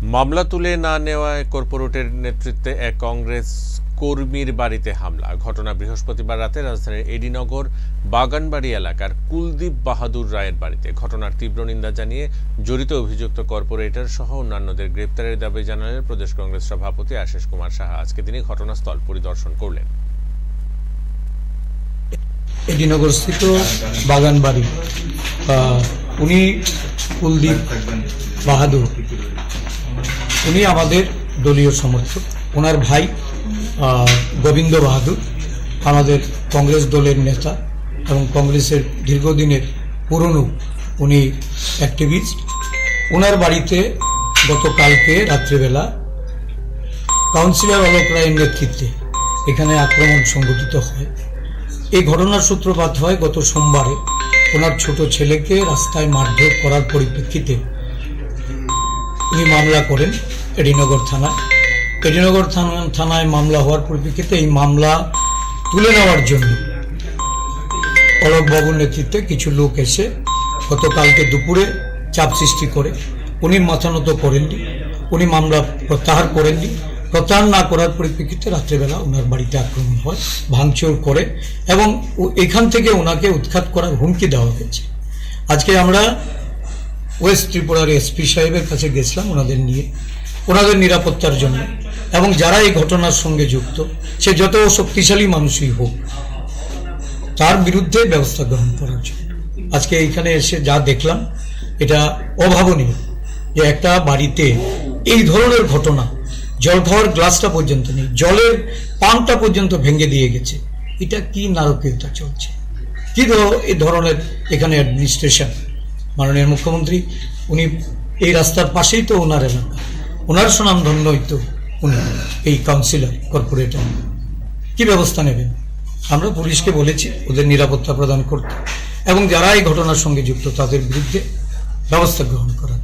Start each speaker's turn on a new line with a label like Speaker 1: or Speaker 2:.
Speaker 1: মামলা তুলে না নেওয়ায় কর্পোরেটের নেতৃত্বে এক কংগ্রেস কর্মীর বাড়িতে হামলা। ঘটনা বৃহস্পতিবার রাতে রাজধানীর এডিনগর, বাগানবাড়ি এলাকার কুলদীপ বাহাদুর রায়ের বাড়িতে। ঘটনার তীব্র নিন্দা জানিয়ে জড়িত অভিযুক্ত কর্পোরেটর সহ অন্যান্যদের গ্রেপ্তারের দাবি জানালেন প্রদেশ কংগ্রেস সভাপতি আশিস কুমার সাহা। আজকে তিনি ঘটনাস্থল পরিদর্শন করলেন।
Speaker 2: এডিনগরস্থিত বাগানবাড়ি উনি কুলদীপ বাহাদুর উনি আমাদের দলীয় সমর্থক। ওনার ভাই গোবিন্দ বাহাদুর, আমাদের কংগ্রেস দলের নেতা এবং কংগ্রেসের দীর্ঘদিনের পুরনো উনি অ্যাক্টিভিস্ট ওনার বাড়িতে গতকালকে রাত্রিবেলা কাউন্সিলর অলোক রায়ের নেতৃত্বে এখানে আক্রমণ সংঘটিত হয়। এই ঘটনার সূত্রপাত হয় গত সোমবারে। ওনার ছোট ছেলেকে রাস্তায় মারধর করার পরিপ্রেক্ষিতে উনি মামলা করেন এডিনগর থানায়। এডিনগর থানা থানায় মামলা হওয়ার পরিপ্রেক্ষিতে এই মামলা তুলে নেওয়ার জন্য অলোকবাবুর নেতৃত্বে কিছু লোক এসে গতকালকে দুপুরে চাপ সৃষ্টি করে উনি মাথানত করেননি, উনি মামলা প্রত্যাহার করেননি। প্রত্যাহার না করার পরিপ্রেক্ষিতে রাত্রেবেলা ওনার বাড়িতে আক্রমণ হয়, ভাঙচুর করে এবং এখান থেকে ওনাকে উৎখাত করার হুমকি দেওয়া হয়েছে। আজকে আমরা ওয়েস্ট ত্রিপুরার এসপি সাহেবের কাছে গেছিলাম ওনাদের নিয়ে, ওনাদের নিরাপত্তার জন্য। এবং যারা এই ঘটনার সঙ্গে যুক্ত, সে যত শক্তিশালী মানুষই হোক, তার বিরুদ্ধে ব্যবস্থা গ্রহণ করার জন্য। আজকে এইখানে এসে যা দেখলাম, এটা অভাবনীয় যে একটা বাড়িতে এই ধরনের ঘটনা জল খাওয়ার গ্লাসটা পর্যন্ত নেই, জলের পাম্পটা পর্যন্ত ভেঙে দিয়ে গেছে। এটা কি নারকীয়তা চলছে? কি ধর- এই ধরনের এখানে অ্যাডমিনিস্ট্রেশন মাননীয় মুখ্যমন্ত্রী, উনি এই রাস্তার পাশেই তো ওনার এলাকা। ওনার সুনাম ধন্যই তো উনি, এই কাউন্সিলর কর্পোরেটর কি ব্যবস্থা নেবেন? আমরা পুলিশকে বলেছি, ওদের নিরাপত্তা প্রদান করতে। এবং যারা এই ঘটনার সঙ্গে যুক্ত, তাদের বিরুদ্ধে ব্যবস্থা গ্রহণ করার।